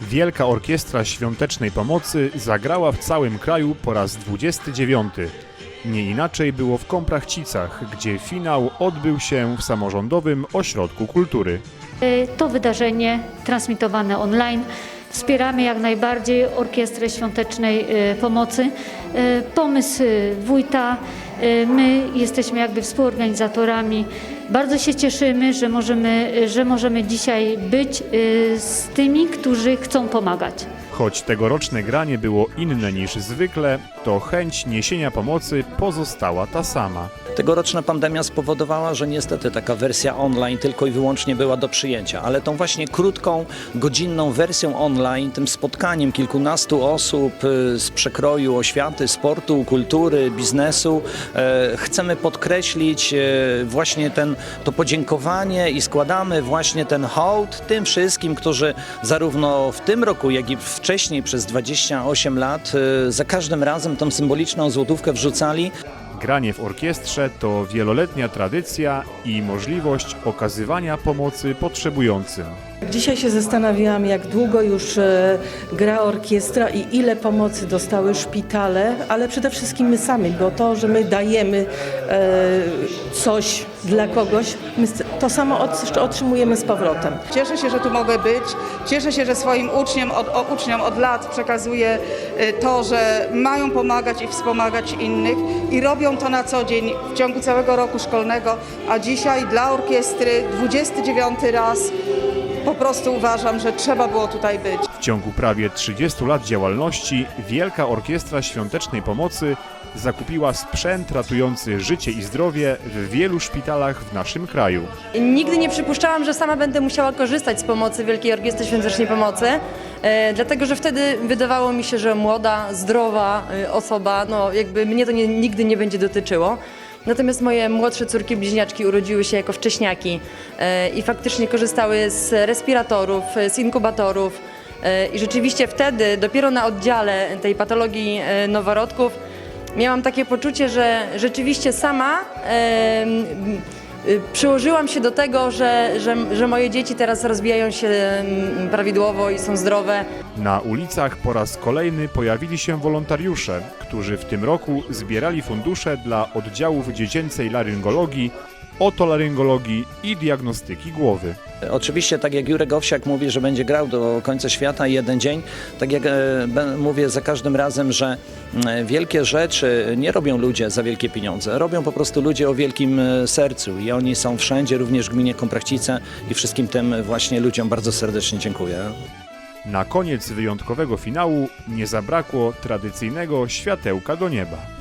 Wielka Orkiestra Świątecznej Pomocy zagrała w całym kraju po raz 29. Nie inaczej było w Komprachcicach, gdzie finał odbył się w samorządowym ośrodku kultury. Y, To wydarzenie transmitowane online. Wspieramy jak najbardziej Orkiestrę Świątecznej y, Pomocy. Y, Pomysł wójta, my jesteśmy jakby współorganizatorami. Bardzo się cieszymy, że możemy, że możemy dzisiaj być y, z tymi, którzy chcą pomagać. Choć tegoroczne granie było inne niż zwykle, to chęć niesienia pomocy pozostała ta sama. Tegoroczna pandemia spowodowała, że niestety taka wersja online tylko i wyłącznie była do przyjęcia, ale tą właśnie krótką, godzinną wersją online, tym spotkaniem kilkunastu osób y, z przekroju oświaty, sportu, kultury, biznesu, e, chcemy podkreślić e, właśnie ten, to podziękowanie i składamy właśnie ten hołd tym wszystkim, którzy zarówno w tym roku, jak i wcześniej przez 28 lat za każdym razem tą symboliczną złotówkę wrzucali Granie w orkiestrze to wieloletnia tradycja i możliwość okazywania pomocy potrzebującym. Dzisiaj się zastanawiałam, jak długo już e, gra orkiestra i ile pomocy dostały szpitale, ale przede wszystkim my sami, bo to, że my dajemy e, coś dla kogoś, to samo otrzymujemy z powrotem. Cieszę się, że tu mogę być. Cieszę się, że swoim uczniom od, uczniom od lat przekazuję y, to, że mają pomagać i wspomagać innych i robią to na co dzień w ciągu całego roku szkolnego, a dzisiaj dla orkiestry 29 raz prostu uważam, że trzeba było tutaj być. W ciągu prawie 30 lat działalności Wielka Orkiestra Świątecznej Pomocy zakupiła sprzęt ratujący życie i zdrowie w wielu szpitalach w naszym kraju. Nigdy nie przypuszczałam, że sama będę musiała korzystać z pomocy Wielkiej Orkiestry Świątecznej Pomocy, e, dlatego że wtedy wydawało mi się, że młoda, zdrowa e, osoba, no jakby mnie to nie, nigdy nie będzie dotyczyło. Natomiast moje młodsze córki bliźniaczki urodziły się jako wcześniaki e, i faktycznie korzystały z respiratorów, e, z inkubatorów. E, I rzeczywiście wtedy, dopiero na oddziale tej patologii noworodków, miałam takie poczucie, że rzeczywiście sama y, przyłożyłam się do tego, że, że, że moje dzieci teraz rozwijają się prawidłowo i są zdrowe. Na ulicach po raz kolejny pojawili się wolontariusze, którzy w tym roku zbierali fundusze dla oddziałów dziecięcej laryngologii, otolaryngologii i diagnostyki głowy. Oczywiście, tak jak Jurek Owsiak mówi, że będzie grał do końca świata jeden dzień, tak jak e, mówię za każdym razem, że wielkie rzeczy nie robią ludzie za wielkie pieniądze, robią po prostu ludzie o wielkim e, sercu i oni są wszędzie, również w gminie Komprachcice i wszystkim tym właśnie ludziom bardzo serdecznie dziękuję. Na koniec wyjątkowego finału nie zabrakło tradycyjnego światełka do nieba.